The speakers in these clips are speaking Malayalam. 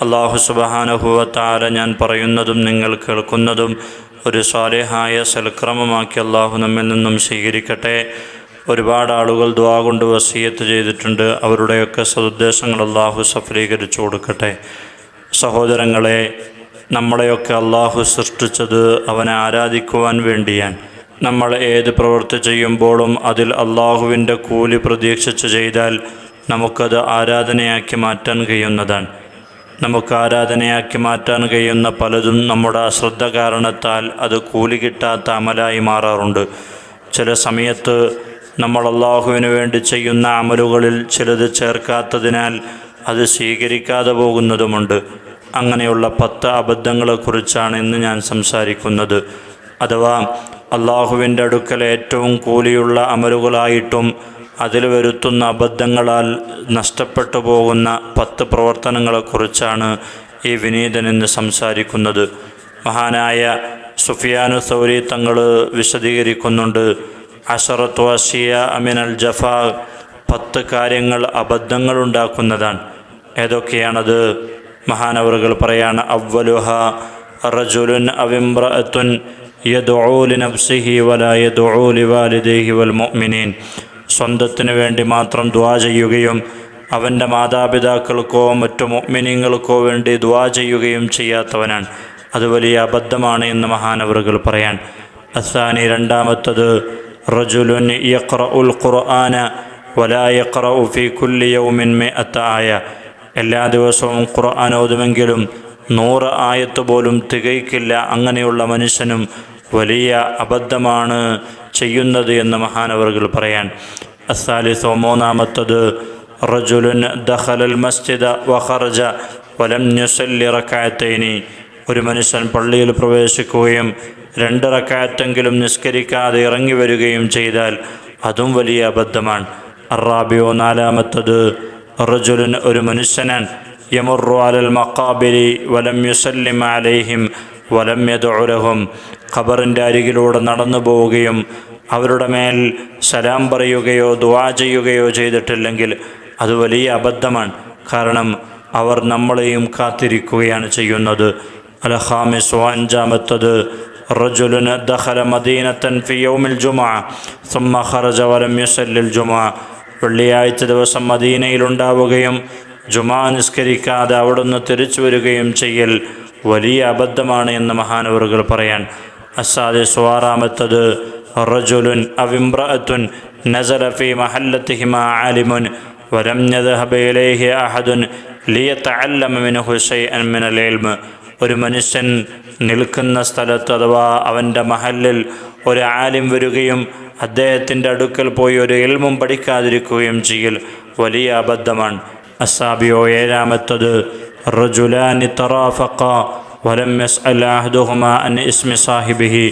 അള്ളാഹു സുബഹാനുഭവത്താല ഞാൻ പറയുന്നതും നിങ്ങൾ കേൾക്കുന്നതും ഒരു സ്വാലേഹായ സൽക്രമമാക്കി അള്ളാഹു നമ്മിൽ നിന്നും സ്വീകരിക്കട്ടെ. ഒരുപാട് ആളുകൾ ദ്വാ കൊണ്ട് വസീയത്ത് ചെയ്തിട്ടുണ്ട്. അവരുടെയൊക്കെ സദുദ്ദേശങ്ങൾ അള്ളാഹു സഫലീകരിച്ചു കൊടുക്കട്ടെ. സഹോദരങ്ങളെ നമ്മളെയൊക്കെ അള്ളാഹു സൃഷ്ടിച്ചത് അവനെ ആരാധിക്കുവാൻ വേണ്ടിയാണ്. നമ്മൾ ഏത് പ്രവൃത്തി ചെയ്യുമ്പോഴും അതിൽ അള്ളാഹുവിന്റെ കൂലി പ്രതീക്ഷിച്ച് ചെയ്താൽ നമുക്കത് ആരാധനയാക്കി മാറ്റാൻ കഴിയുന്നതാണ്. നമുക്ക് ആരാധനയാക്കി മാറ്റാൻ കഴിയുന്ന പലതും നമ്മുടെ അശ്രദ്ധ കാരണത്താൽ അത് കൂലി കിട്ടാത്ത അമലായി മാറാറുണ്ട്. ചില സമയത്ത് നമ്മൾ അള്ളാഹുവിന് വേണ്ടി ചെയ്യുന്ന അമലുകളിൽ ചിലത് ചേർക്കാത്തതിനാൽ അത് സ്വീകരിക്കാതെ പോകുന്നതുമുണ്ട്. അങ്ങനെയുള്ള പത്ത് അബദ്ധങ്ങളെക്കുറിച്ചാണ് ഇന്ന് ഞാൻ സംസാരിക്കുന്നത്. അഥവാ അള്ളാഹുവിന്റെ അടുക്കൽ ഏറ്റവും കൂലിയുള്ള അമലുകളായിട്ടും അതിൽ വരുത്തുന്ന അബദ്ധങ്ങളാൽ നഷ്ടപ്പെട്ടു പോകുന്ന പത്ത് പ്രവർത്തനങ്ങളെക്കുറിച്ചാണ് ഈ വിനീതൻ ഇന്ന് സംസാരിക്കുന്നത്. മഹാനായ സുഫിയാനു സൗരി തങ്ങൾ വിശദീകരിക്കുന്നുണ്ട്. അഷറത്ത് വഷിയ അമിനൽ ജഫ പത്ത് കാര്യങ്ങൾ അബദ്ധങ്ങൾ ഉണ്ടാക്കുന്നതാണ്. ഏതൊക്കെയാണത്? മഹാനവറുകൾ പറയാണ് അവ്വലുഹ റജുലുൻ അവിംറഅത്തുൻ യദുഊ ലിനഫ്സിഹി വലാ യദുഊ ലിവാലിദൈഹി വൽ മുഅ്മിനീൻ സ്വന്തത്തിന് വേണ്ടി മാത്രം ദ്വാ ചെയ്യുകയും അവന്റെ മാതാപിതാക്കൾക്കോ മറ്റു മുഅ്മിനീങ്ങൾക്കോ വേണ്ടി ദ്വാ ചെയ്യുകയും ചെയ്യാത്തവനാണ്. അത് വലിയ അബദ്ധമാണ് എന്ന് മഹാനവറുകൾ പറയാൻ. അസാനി രണ്ടാമത്തത് റജുലുൻ യഖ്റഉൽ ഖുർആന വലാ യഖ്റഉ ഫീ കുല്ലി ആയ. എല്ലാ ദിവസവും ഖുർആൻ ഓതുമെങ്കിലും നൂറ് ആയത്ത് പോലും തികയ്ക്കില്ല. അങ്ങനെയുള്ള മനുഷ്യനും വലിയ അബദ്ധമാണ് ചെയ്യുന്നത് എന്ന് മഹാനവറുകൾ പറയാൻ. അസാലിസോ മൂന്നാമത്തത് رجل دخل المسجد وخرج ولم يصلي ركعتين. ഒരു മനുഷ്യൻ പള്ളിയിൽ പ്രവേശിക്കുകയും രണ്ട് റക്കായത്തെങ്കിലും നിസ്കരിക്കാതെ ഇറങ്ങി വരികയും ചെയ്താൽ അതും വലിയ അബദ്ധമാണ്. അറാബിയോ നാലാമത്തത് റജുലുൻ ഒരു മനുഷ്യനൻ യമറു അലൽ മക്കാബിരി വലം യുസല്ലിം അലൈഹിം വലം യദുലഹും ഖബറിന്റെ അരികിലൂടെ നടന്നു പോവുകയും അവരുടെ മേൽ സലാം പറയുകയോ ദുവാ ചെയ്യുകയോ ചെയ്തിട്ടില്ലെങ്കിൽ അത് വലിയ അബദ്ധമാണ് കാരണം അവർ നമ്മളെയും കാത്തിരിക്കുകയാണ് ചെയ്യുന്നത് അലഹാമിസ് അഞ്ചാമത്തത് റജുലുന് ദഖല മദീനത്തൻ ഫി യൗമിൽ ജുമാ ثم خرج ولم يصل الجمعة വെള്ളിയാഴ്ച ദിവസം മദീനയിലുണ്ടാവുകയും ജുമാ നിസ്കരിക്കാതെ അവിടുന്ന് തിരിച്ചു വരികയും ചെയ്യൽ വലിയ അബദ്ധമാണ് എന്ന് മഹാനവറുകൾ പറയാൻ അസാദെ സ്വാറാമത്തത് റജുലുൻ امرأة نزل في محلتهما عالم ولم യദ്ഹബ ഇലൈഹി അഹദുൻ ലിയതഅല്ലമ മിൻഹു شيئا മിനൽ ഇൽമ്. ഒരു മനുഷ്യൻ നിൽക്കുന്ന സ്ഥലത്ത് അഥവാ അവന്റെ മഹലിൽ ഒരു ആലിം വരികയും അദ്ദേഹത്തിന്റെ അടുക്കൽ പോയി ഒരു എൽമും പഠിക്കാതിരിക്കുകയും ചെയ്യൽ വലിയ അബദ്ധമാണ്. അസാബിയോ ഏഴാമത്തത് റജുലാനി തറാഫക്ക വലം അഹ്ദുഹുമാ അൻ ഇസ്മി സാഹിബിഹി.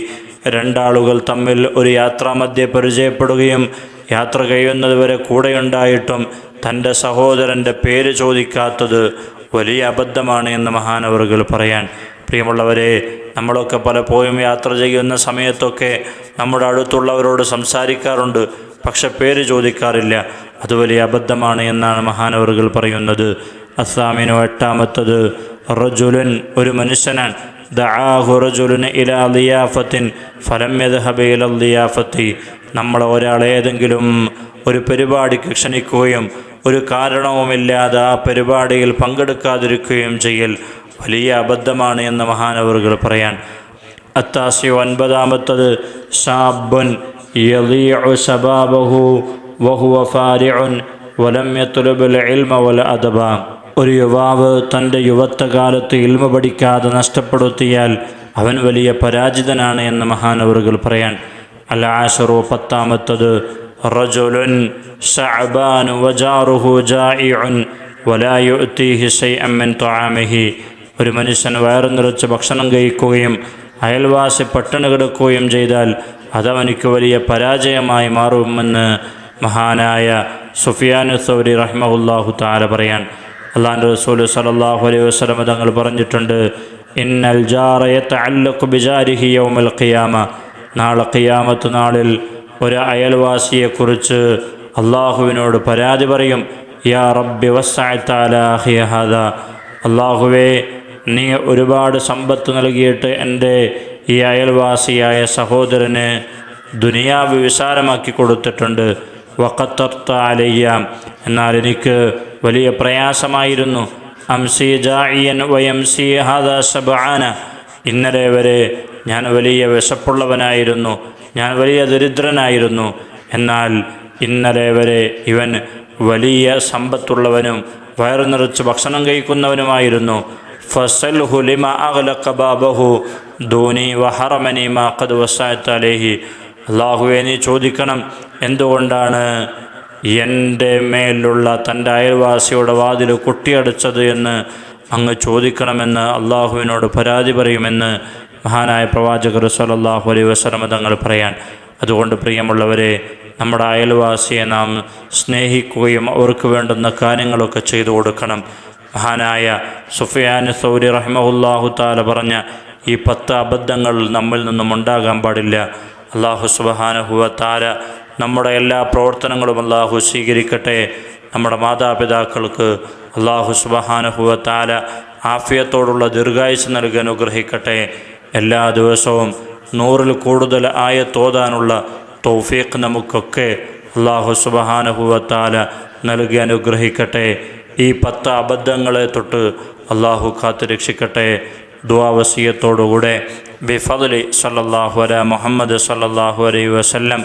രണ്ടാളുകൾ തമ്മിൽ ഒരു യാത്രാമധ്യ പരിചയപ്പെടുകയും യാത്ര കഴിയുന്നതുവരെ കൂടെയുണ്ടായിട്ടും തന്റെ സഹോദരന്റെ പേര് ചോദിക്കാത്തത് വലിയ അബദ്ധമാണ് എന്ന് മഹാനവറുകൾ പറയാൻ. പ്രിയമുള്ളവരെ നമ്മളൊക്കെ പലപ്പോഴും യാത്ര ചെയ്യുന്ന സമയത്തൊക്കെ നമ്മുടെ അടുത്തുള്ളവരോട് സംസാരിക്കാറുണ്ട് പക്ഷെ പേര് ചോദിക്കാറില്ല. അത് വലിയ അബദ്ധമാണ് എന്നാണ് മഹാനവറുകൾ പറയുന്നത്. അസ്സാമിനോ എട്ടാമത്തത് റജുലൻ ഒരു മനുഷ്യനാണ്. ദആഹു റജുലിന് ഇലാ ലിയാഫത്തിൻ ഫലം യദ്ഹബ ഇല ലിയാഫത്തി. നമ്മൾ ഒരാൾ ഏതെങ്കിലും ഒരു പരിപാടിക്ക് ക്ഷണിക്കുകയും ഒരു കാരണവുമില്ലാതെ ആ പരിപാടിയിൽ പങ്കെടുക്കാതിരിക്കുകയും ചെയ്യൽ വലിയ അബദ്ധമാണ് എന്ന് മഹാനവറുകൾ പറയാൻ. അത്താസി ഒൻപതാമത്തത് ഷാബുൻ വഹുവ ഫാരിഉൻ വലം തുലബുൽ ഇൽമ വല അദബ. ഒരു യുവാവ് തന്റെ യുവത്വകാലത്ത് ഇൽമ പഠിക്കാതെ നഷ്ടപ്പെടുത്തിയാൽ അവൻ വലിയ പരാജിതനാണ് എന്ന് മഹാനവറുകൾ പറയാൻ. അൽ ആഷറു പത്താമത്തത് റജുലുൻ വലാ മിൻ ഒരു മനുഷ്യൻ വയറു നിറച്ച് ഭക്ഷണം കഴിക്കുകയും അയൽവാസി പട്ടിണി കിടക്കുകയും ചെയ്താൽ അതവനിക്ക് വലിയ പരാജയമായി മാറുമെന്ന് മഹാനായ സുഫിയാനു സൗരി റഹ്മഹുല്ലാഹു താല പറയാൻ. അള്ളാന്റെ റസൂൽ സലല്ലാഹു അലൈഹി വസ്ലമ തങ്ങൾ പറഞ്ഞിട്ടുണ്ട് ഇന്നൽ ജാറയത്ത് അല്ലഖു ബിജാരിഹി യൗമൽ ഖിയാമ. നാളെ ഖിയാമത്ത് നാളിൽ ഒരു അയൽവാസിയെക്കുറിച്ച് അള്ളാഹുവിനോട് പരാതി പറയും യാ റബ്ബി വസ്സായത്താലാഹിയഹാദ അള്ളാഹുവേ നീ ഒരുപാട് സമ്പത്ത് നൽകിയിട്ട് എന്റെ ഈ അയൽവാസിയായ സഹോദരന് ദുനിയാവ് വിശാലമാക്കി കൊടുത്തിട്ടുണ്ട്. വക്കത്തർത്ത അലയ്യാം. എന്നാൽ എനിക്ക് വലിയ പ്രയാസമായിരുന്നു. അംസി ജായിയൻ വയംസി ഹാദ സബാന ഇന്നലെ വരെ ഞാൻ വലിയ വിശപ്പുള്ളവനായിരുന്നു. ഞാൻ വലിയ ദരിദ്രനായിരുന്നു. എന്നാൽ ഇന്നലെ വരെ ഇവൻ വലിയ സമ്പത്തുള്ളവനും വയറു നിറച്ച് ഭക്ഷണം കഴിക്കുന്നവനുമായിരുന്നു. ഫസൽ ഹുലിമ അഗ്ലഖ ബാബഹു. ദൂനി വഹറമനി മാ ഖദ് വസാഅത്ത് അലൈഹി. അള്ളാഹുവെ നീ ചോദിക്കണം എന്തുകൊണ്ടാണ് എന്റെ മേലുള്ള തന്റെ അയൽവാസിയുടെ വാതിൽ കൊട്ടിയടച്ചത് എന്ന് അങ്ങ് ചോദിക്കണമെന്ന് അള്ളാഹുവിനോട് പരാതി പറയുമെന്ന് മഹാനായ പ്രവാചകർ സലല്ലാഹു അലൈ വസ്ലമ തങ്ങൾ പറയാൻ. അതുകൊണ്ട് പ്രിയമുള്ളവരെ നമ്മുടെ അയൽവാസിയെ നാം സ്നേഹിക്കുകയും അവർക്ക് വേണ്ടുന്ന കാര്യങ്ങളൊക്കെ ചെയ്തു കൊടുക്കണം. മഹാനായ സുഫിയാൻ സൗരി റഹ്മഹുല്ലാഹു താല പറഞ്ഞ ഈ പത്ത് അബദ്ധങ്ങൾ നമ്മിൽ നിന്നും ഉണ്ടാകാൻ പാടില്ല. അള്ളാഹു സുബഹാനഹുവ താല നമ്മുടെ എല്ലാ പ്രവർത്തനങ്ങളും അള്ളാഹു സ്വീകരിക്കട്ടെ. നമ്മുടെ മാതാപിതാക്കൾക്ക് അള്ളാഹു സുബഹാനഹുവ താല ആഫിയത്തോടുള്ള ദീർഘായുസ് നൽകി അനുഗ്രഹിക്കട്ടെ. എല്ലാ ദിവസവും നൂറിൽ കൂടുതൽ ആയ തോതാനുള്ള തൗഫീഖ് നമുക്കൊക്കെ അള്ളാഹു സുബഹാനഹുവത്താല നൽകി അനുഗ്രഹിക്കട്ടെ. ഈ പത്ത് അബദ്ധങ്ങളെ തൊട്ട് അള്ളാഹു കാത്തു രക്ഷിക്കട്ടെ. ദ്വാവസീയത്തോടുകൂടെ ബിഫദലി സല്ലാഹു അല മുഹമ്മദ് സല്ലാഹു അലൈ വസല്ലം.